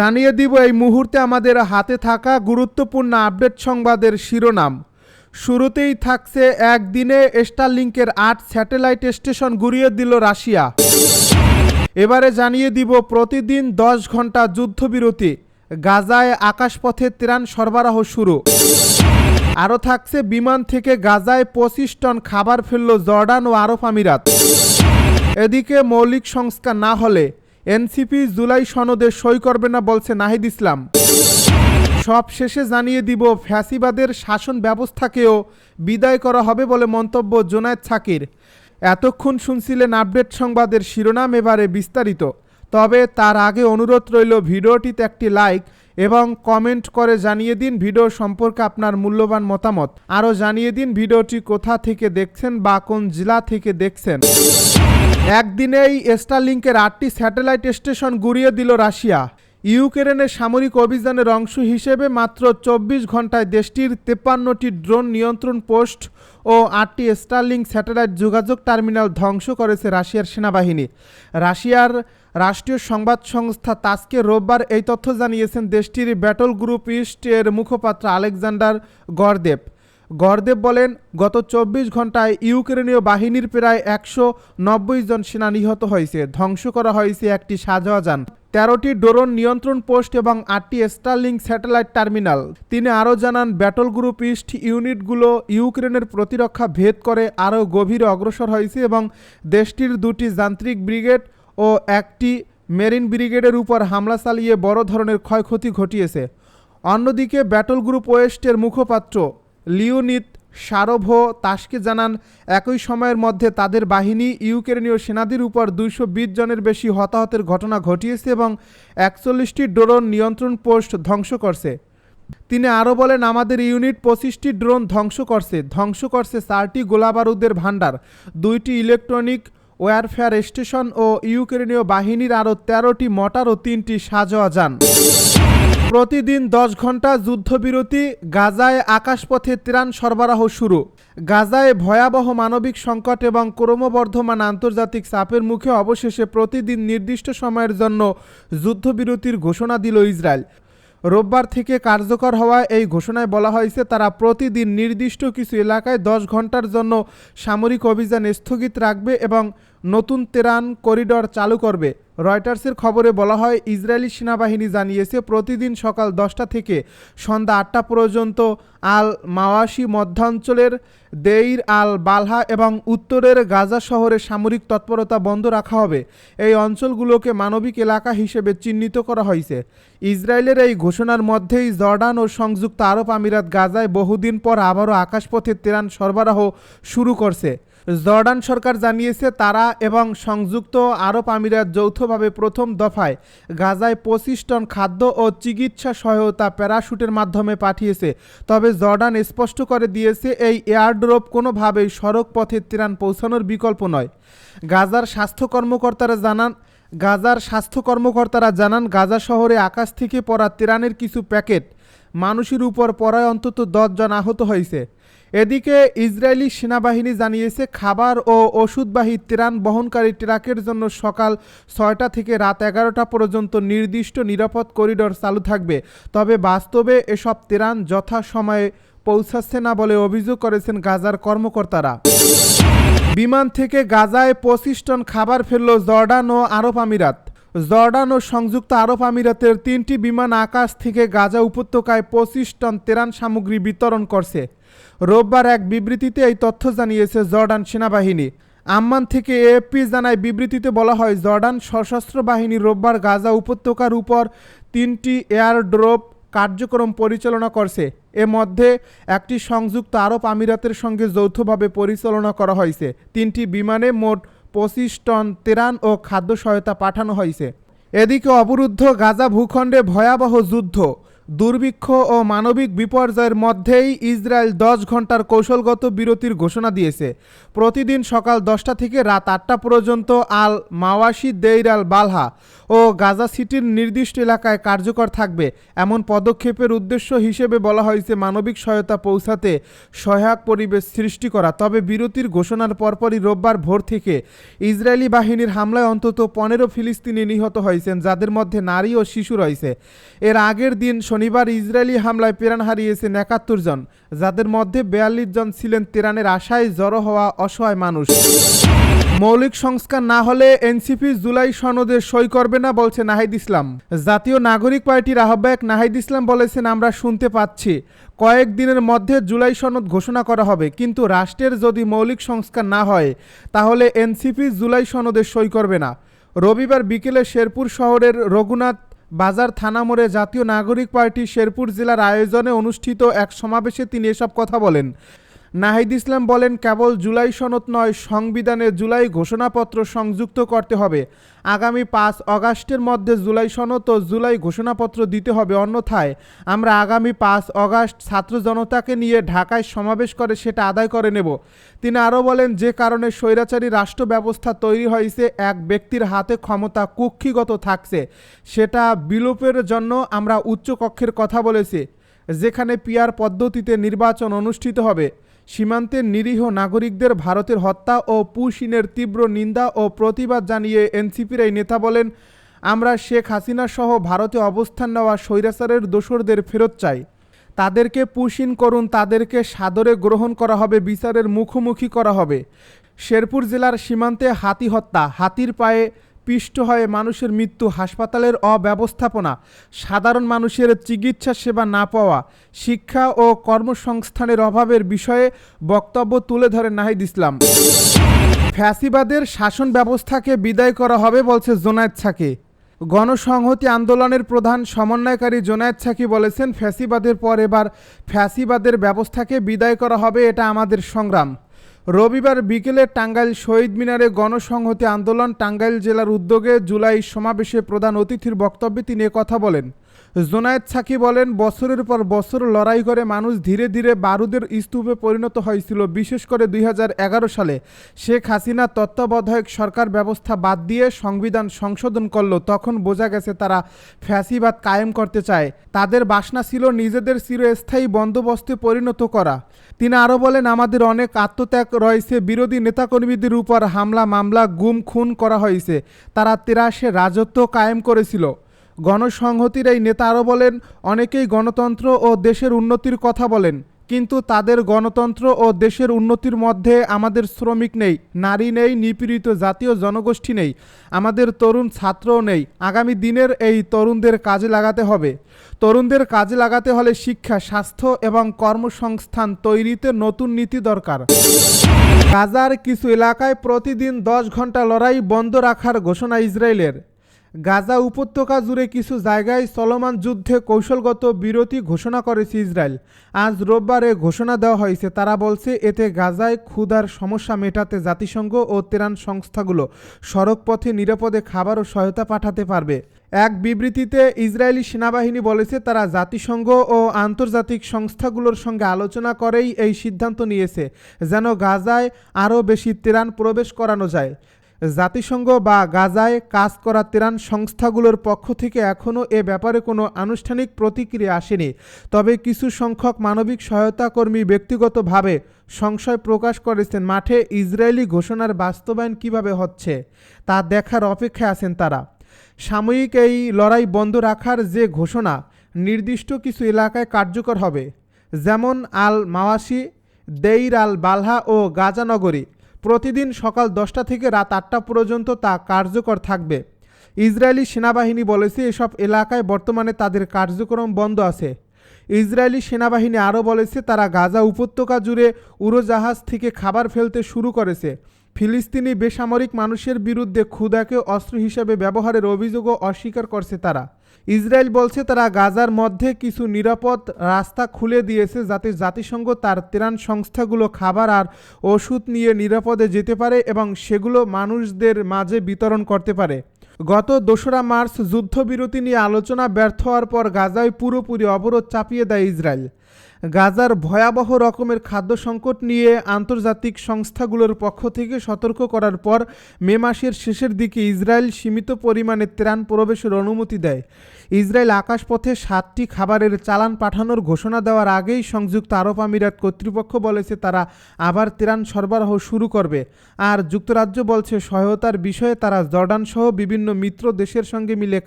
জানিয়ে দিব, এই মুহূর্তে আমাদের হাতে থাকা গুরুত্বপূর্ণ আপডেট সংবাদের শিরোনাম। শুরুতেই থাকছে একদিনে স্টারলিংকের আট স্যাটেলাইট স্টেশন গুড়িয়ে দিল রাশিয়া। এবারে জানিয়ে দিব, প্রতিদিন দশ ঘণ্টা যুদ্ধবিরতি, গাজায় আকাশপথে ত্রাণ সরবরাহ শুরু। আরও থাকছে, বিমান থেকে গাজায় পঁচিশ টন খাবার ফেলল জর্ডান ও আরব আমিরাত। এদিকে মৌলিক সংস্কার না হলে এনসিপি জুলাই সনদে সই করবে না বলছে নাহিদ ইসলাম। সব শেষে জানিয়ে দিব, ফ্যাসিবাদের শাসন ব্যবস্থাকেও বিদায় করা হবে বলে মন্তব্য জোনায়েদ সাকির এতক্ষণ শুনছিলেন আপডেট সংবাদের শিরোনাম এবারে বিস্তারিত। তবে তার আগে অনুরোধ রইল, ভিডিওটিতে একটি লাইক এবং কমেন্ট করে জানিয়ে দিন ভিডিও সম্পর্কে আপনার মূল্যবান মতামত। আরও জানিয়ে দিন ভিডিওটি কোথা থেকে দেখছেন বা কোন জেলা থেকে দেখছেন। একদিনেই স্টারলিংকের আটটি স্যাটেলাইট স্টেশন গুড়িয়ে দিল রাশিয়া। ইউক্রেনের সামরিক অভিযানের অংশ হিসেবে মাত্র চব্বিশ ঘন্টায় দেশটির তেপ্পান্নটি ড্রোন নিয়ন্ত্রণ পোস্ট ও আটটি স্টারলিং স্যাটেলাইট যোগাযোগ টার্মিনাল ধ্বংস করেছে রাশিয়ার সেনাবাহিনী। রাশিয়ার রাষ্ট্রীয় সংবাদ সংস্থা তাসকে রোববার এই তথ্য জানিয়েছেন দেশটির ব্যাটল গ্রুপ ইস্ট এর মুখপাত্র আলেকজান্ডার গরদেব। গরদেব বলেন, গত চব্বিশ ঘন্টায় ইউক্রেনীয় বাহিনীর প্রায় একশো নব্বই জন সেনা নিহত হয়েছে। ধ্বংস করা হয়েছে একটি সাজোয়াজান তেরোটি ড্রোন নিয়ন্ত্রণ পোস্ট এবং আটটি স্টারলিং স্যাটেলাইট টার্মিনাল। তিনি আরও জানান, ব্যাটল গ্রুপ ইস্ট ইউনিটগুলো ইউক্রেনের প্রতিরক্ষা ভেদ করে আরও গভীরে অগ্রসর হয়েছে এবং দেশটির দুটি যান্ত্রিক ব্রিগেড ও একটি মেরিন ব্রিগেডের উপর হামলা চালিয়ে বড় ধরনের ক্ষয়ক্ষতি ঘটিয়েছে। অন্যদিকে, ব্যাটল গ্রুপ ওয়েস্টের মুখপাত্র লিওনিত সারভো তাসকে জানান, একই সময়ের মধ্যে তাদের বাহিনী ইউক্রেনীয় সেনাদের উপর দুইশো বিশ জনের বেশি হতাহতের ঘটনা ঘটিয়েছে এবং একচল্লিশটি ড্রোন নিয়ন্ত্রণ পোস্ট ধ্বংস করছে। তিনি আরও বলেন, আমাদের ইউনিট পঁচিশটি ড্রোন ধ্বংস করছে। ধ্বংস করছে চারটি গোলাবারুদের ভাণ্ডার, দুইটি ইলেকট্রনিক ওয়ারফেয়ার স্টেশন ও ইউক্রেনীয় বাহিনীর আরও তেরোটি মটার ও তিনটি সাজোয়া যান প্রতিদিন দশ ঘণ্টা যুদ্ধবিরতি, গাজায় আকাশপথে ত্রাণ সরবরাহ শুরু। গাজায় ভয়াবহ মানবিক সংকট এবং ক্রমবর্ধমান আন্তর্জাতিক চাপের মুখে অবশেষে প্রতিদিন নির্দিষ্ট সময়ের জন্য যুদ্ধবিরতির ঘোষণা দিল ইসরায়েল। রোববার থেকে কার্যকর হওয়া এই ঘোষণায় বলা হয়েছে, তারা প্রতিদিন নির্দিষ্ট কিছু এলাকায় দশ ঘণ্টার জন্য সামরিক অভিযান স্থগিত রাখবে এবং নতুন তেরান করিডর চালু করবে। রয়টার্সের খবরে বলা হয়, ইসরায়েলি সেনাবাহিনী জানিয়েছে, প্রতিদিন সকাল দশটা থেকে সন্ধ্যা আটটা পর্যন্ত আল মাওয়াসি মধ্যাঞ্চলের দেইর আল বালহা এবং উত্তরের গাজা শহরে সামরিক তৎপরতা বন্ধ রাখা হবে। এই অঞ্চলগুলোকে মানবিক এলাকা হিসেবে চিহ্নিত করা হয়েছে। ইসরায়েলের এই ঘোষণার মধ্যেই জর্ডান ও সংযুক্ত আরব আমিরাত গাজায় বহুদিন পর আবারও আকাশপথে তেরান সরবরাহ শুরু করছে। জর্ডান সরকার জানিয়েছে, তারা এবং সংযুক্ত আরব আমিরাত যৌথভাবে প্রথম দফায় গাজায় পঁচিশ টন খাদ্য ও চিকিৎসা সহায়তা প্যারাশুটের মাধ্যমে পাঠিয়েছে। তবে জর্ডান স্পষ্ট করে দিয়েছে, এই এয়ারড্রপ কোনোভাবেই সড়ক পথে ত্রাণ পৌঁছানোর বিকল্প নয়। গাজার স্বাস্থ্য কর্মকর্তারা জানান, গাজার স্বাস্থ্য কর্মকর্তারা জানান, গাজা শহরে আকাশ থেকে পড়া ত্রাণের কিছু প্যাকেট মানুষের উপর পড়ায় অন্তত জন আহত হয়েছে। এদিকে ইসরায়েলি সেনাবাহিনী জানিয়েছে খাবার ও ওষুধবাহী ত্রাণ বহনকারী ট্রাকের জন্য সকাল ছয়টা থেকে রাত এগারোটা পর্যন্ত নির্দিষ্ট নিরাপদ করিডোর চালু থাকবে। তবে বাস্তবে এসব ত্রাণ যথাসময়ে পৌঁছাচ্ছে না বলে অভিযোগ করেছেন গাজার কর্মকর্তারা। বিমান থেকে গাজায় পঁচিশ টন খাবার ফেলল জর্ডান ও আরব আমিরাত। জর্ডান ও সংযুক্ত আরব আমিরাতের তিনটি বিমান আকাশ থেকে গাজা উপত্যকায় পঁচিশ টন তেরান সামগ্রী বিতরণ করছে। রোববার এক বিবৃতিতে এই তথ্য জানিয়েছে জর্ডান সেনাবাহিনী। আম্মান থেকে এএফপি জানায়, বিবৃতিতে বলা হয়, জর্ডান সশস্ত্র বাহিনী রোববার গাজা উপত্যকার উপর তিনটি এয়ারড্রপ কার্যক্রম পরিচালনা করছে। এর মধ্যে একটি সংযুক্ত আরব আমিরাতের সঙ্গে যৌথভাবে পরিচালনা করা হয়েছে। তিনটি বিমানে মোট পঁচিশ টন তেরান ও খাদ্য সহায়তা পাঠানো হয়েছে। এদিকে অবরুদ্ধ গাজা ভূখণ্ডে ভয়াবহ যুদ্ধ। দুর্ভিক্ষ ও মানবিক বিপর্যয়ের মধ্যেই ইসরায়েল দশ ঘণ্টার কৌশলগত বিরতির ঘোষণা দিয়েছে। প্রতিদিন সকাল দশটা থেকে রাত আটটা পর্যন্ত আল মাওয়াসি দেইর আল বালহা ও গাজা সিটির নির্দিষ্ট এলাকায় কার্যকর থাকবে। এমন পদক্ষেপের উদ্দেশ্য হিসেবে বলা হয়েছে মানবিক সহায়তা পৌঁছাতে সহায়ক পরিবেশ সৃষ্টি করা। তবে বিরতির ঘোষণার পরপরই রোববার ভোর থেকে ইসরায়েলি বাহিনীর হামলায় অন্তত পনেরো ফিলিস্তিনি নিহত হয়েছেন, যাদের মধ্যে নারী ও শিশু রয়েছে। এর আগের দিন শনিবার ইসরায়েলি হামলায় প্রাণ হারিয়েছেন একাত্তর জন, যাদের মধ্যে বিয়াল্লিশ জন ছিলেন তেরানের আশায় জড়ো হওয়া অসহায় মানুষ। মৌলিক সংস্কার না হলে এনসিপি জুলাই সনদে সই করবে না বলছে নাহিদ ইসলাম। জাতীয় নাগরিক পার্টির আহ্বায়ক নাহিদ ইসলাম বলেছেন, আমরা শুনতে পাচ্ছি, কয়েক দিনের মধ্যে জুলাই সনদ ঘোষণা করা হবে, কিন্তু রাষ্ট্রের যদি মৌলিক সংস্কার না হয়, তাহলে এনসিপি জুলাই সনদে সই করবে না। রবিবার বিকেলে শেরপুর শহরের রঘুনাথ বাজার থানা মোড়ে জাতীয় নাগরিক পার্টি শেরপুর জেলার আয়োজনে অনুষ্ঠিত এক সমাবেশে তিনি এসব কথা বলেন। নাহিদ ইসলাম বলেন, কেবল জুলাই সনদ নয়, সংবিধানে জুলাই ঘোষণাপত্র সংযুক্ত করতে হবে। আগামী পাঁচ অগাস্টের মধ্যে জুলাই সনদ ও জুলাই ঘোষণাপত্র দিতে হবে। অন্যথায় আমরা আগামী পাঁচ অগাস্ট ছাত্র জনতাকে নিয়ে ঢাকায় সমাবেশ করে সেটা আদায় করে নেব। তিনি আরও বলেন, যে কারণে স্বৈরাচারী রাষ্ট্র ব্যবস্থা তৈরি হয়েছে, এক ব্যক্তির হাতে ক্ষমতা কুক্ষিগত থাকছে। সেটা বিলোপের জন্য আমরা উচ্চকক্ষের কথা বলেছি, যেখানে পিয়ার পদ্ধতিতে নির্বাচন অনুষ্ঠিত হবে। সীমান্তের নিরীহ নাগরিকদের ভারতের হত্যা ও পুশিনের তীব্র নিন্দা ও প্রতিবাদ জানিয়ে এনসিপির এই নেতা বলেন, আমরা শেখ হাসিনা সহ ভারতে অবস্থান নেওয়া স্বৈরাচারের দোসরদের ফেরত চাই। তাদেরকে পুশিন করুন, তাদেরকে সাদরে গ্রহণ করা হবে, বিচারের মুখোমুখি করা হবে। শেরপুর জেলার সীমান্তে হাতি হত্যা, হাতির পায়ে পিষ্ট হয়ে মানুষের মৃত্যু হাসপাতালের অব্যবস্থাপনা, সাধারণ মানুষের চিকিৎসা সেবা না পাওয়া, শিক্ষা ও কর্মসংস্থানের অভাবের বিষয়ে বক্তব্য তুলে ধরেন নাহিদ ইসলাম। ফ্যাসিবাদের শাসন ব্যবস্থাকে বিদায় করা হবে বলছে জোনায়েদ ছাকি গণসংহতি আন্দোলনের প্রধান সমন্বয়কারী জোনায়েদ ছাকি বলেছেন, ফ্যাসিবাদের পর এবার ফ্যাসিবাদের ব্যবস্থাকে বিদায় করা হবে, এটা আমাদের সংগ্রাম। রবিবার বিকেলে টাঙ্গাইল শহীদ মিনারে গণসংহতি আন্দোলন টাঙ্গাইল জেলার উদ্যোগে জুলাই সমাবেশে প্রধান অতিথির বক্তব্যে তিনি কথা বলেন। জোনায়েদ সাকি বলেন, বছরের পর বছর লড়াই করে মানুষ ধীরে ধীরে বারুদের স্তূপে পরিণত হয়েছিল, বিশেষ করে দুই হাজার এগারো সালে। শেখ হাসিনা তত্ত্বাবধায়ক সরকার ব্যবস্থা বাদ দিয়ে সংবিধান সংশোধন করল, তখন বোঝা গেছে তারা ফ্যাসিবাদ কায়েম করতে চায়। তাদের বাসনা ছিল নিজেদের চিরস্থায়ী বন্দোবস্তে পরিণত করা। তিনি আরও বলেন, আমাদের অনেক আত্মত্যাগ রয়েছে, বিরোধী নেতাকর্মীদের উপর হামলা, মামলা, গুম, খুন করা হয়েছে। তারা তেরাশে রাজত্ব কায়েম করেছিল। গণসংহতির এই নেতা আরও বলেন, অনেকেই গণতন্ত্র ও দেশের উন্নতির কথা বলেন, কিন্তু তাদের গণতন্ত্র ও দেশের উন্নতির মধ্যে আমাদের শ্রমিক নেই, নারী নেই, নিপীড়িত জাতীয় জনগোষ্ঠী নেই, আমাদের তরুণ ছাত্রও নেই, আগামী দিনের এই তরুণদের কাজে লাগাতে হবে। তরুণদের কাজে লাগাতে হলে শিক্ষা, স্বাস্থ্য এবং কর্মসংস্থান তৈরিতে নতুন নীতি দরকার। গাজার কিছু এলাকায় প্রতিদিন দশ ঘণ্টা লড়াই বন্ধ রাখার ঘোষণা ইসরায়েলের। গাজা উপত্যকা জুড়ে কিছু জায়গায় চলমান যুদ্ধে কৌশলগত বিরতি ঘোষণা করেছে ইসরায়েল। আজ রোববারে ঘোষণা দেওয়া হয়েছে, তারা বলছে এতে গাজায় ক্ষুধার সমস্যা মেটাতে জাতিসংঘ ও তেরান সংস্থাগুলো সড়কপথে নিরাপদে খাবার ও সহায়তা পাঠাতে পারবে। এক বিবৃতিতে ইসরায়েলি সেনাবাহিনী বলেছে, তারা জাতিসংঘ ও আন্তর্জাতিক সংস্থাগুলোর সঙ্গে আলোচনা করেই এই সিদ্ধান্ত নিয়েছে, যেন গাজায় আরও বেশি তেরান প্রবেশ করানো যায়। জাতিসংঘ বা গাজায় কাজ করা তেরান সংস্থাগুলোর পক্ষ থেকে এখনও এ ব্যাপারে কোনো আনুষ্ঠানিক প্রতিক্রিয়া আসেনি। তবে কিছু সংখ্যক মানবিক সহায়তা কর্মী ব্যক্তিগতভাবে সংশয় প্রকাশ করেছেন। মাঠে ইসরায়েলি ঘোষণার বাস্তবায়ন কীভাবে হচ্ছে তা দেখার অপেক্ষায় আছেন তারা। সাময়িক এই লড়াই বন্ধ রাখার যে ঘোষণা, নির্দিষ্ট কিছু এলাকায় কার্যকর হবে। যেমন আল মাওয়াসি দেইর আল বালহা ও গাজানগরী প্রতিদিন সকাল দশটা থেকে রাত আটটা পর্যন্ত তা কার্যকর থাকবে। ইসরায়েলি সেনাবাহিনী বলেছে, এসব এলাকায় বর্তমানে তাদের কার্যক্রম বন্ধ আছে। ইসরায়েলি সেনাবাহিনী আরও বলেছে, তারা গাজা উপত্যকা জুড়ে উড়োজাহাজ থেকে খাবার ফেলতে শুরু করেছে। ফিলিস্তিনি বেসামরিক মানুষের বিরুদ্ধে ক্ষুদাকে অস্ত্র হিসেবে ব্যবহারের অভিযোগও অস্বীকার করছে তারা। ইসরায়েল বলছে তারা গাজার মধ্যে কিছু নিরাপদ রাস্তা খুলে দিয়েছে যাতে জাতিসংঘ তার ত্রাণ সংস্থাগুলো খাবার আর ওষুধ নিয়ে নিরাপদে যেতে পারে এবং সেগুলো মানুষদের মাঝে বিতরণ করতে পারে। গত দোসরা মার্চ যুদ্ধবিরতি নিয়ে আলোচনা ব্যর্থ হওয়ার পর গাজায় পুরোপুরি অবরোধ চাপিয়ে দেয় ইসরায়েল। গাজার ভয়াবহ রকমের খাদ্য সংকট নিয়ে আন্তর্জাতিক সংস্থাগুলোর পক্ষ থেকে সতর্ক করার পর মে মাসের শেষের দিকে ইসরায়েল সীমিত পরিমাণে ত্রাণ প্রবেশের অনুমতি দেয়। ইসরায়েল আকাশপথে সাতটি খাবারের চালান পাঠানোর ঘোষণা দেওয়ার আগেই সংযুক্ত আরব আমিরাত কর্তৃপক্ষ বলেছে তারা আবার ত্রাণ সরবরাহ শুরু করবে। আর যুক্তরাজ্য বলছে সহায়তার বিষয়ে তারা জর্ডানসহ বিভিন্ন মিত্র দেশের সঙ্গে মিলে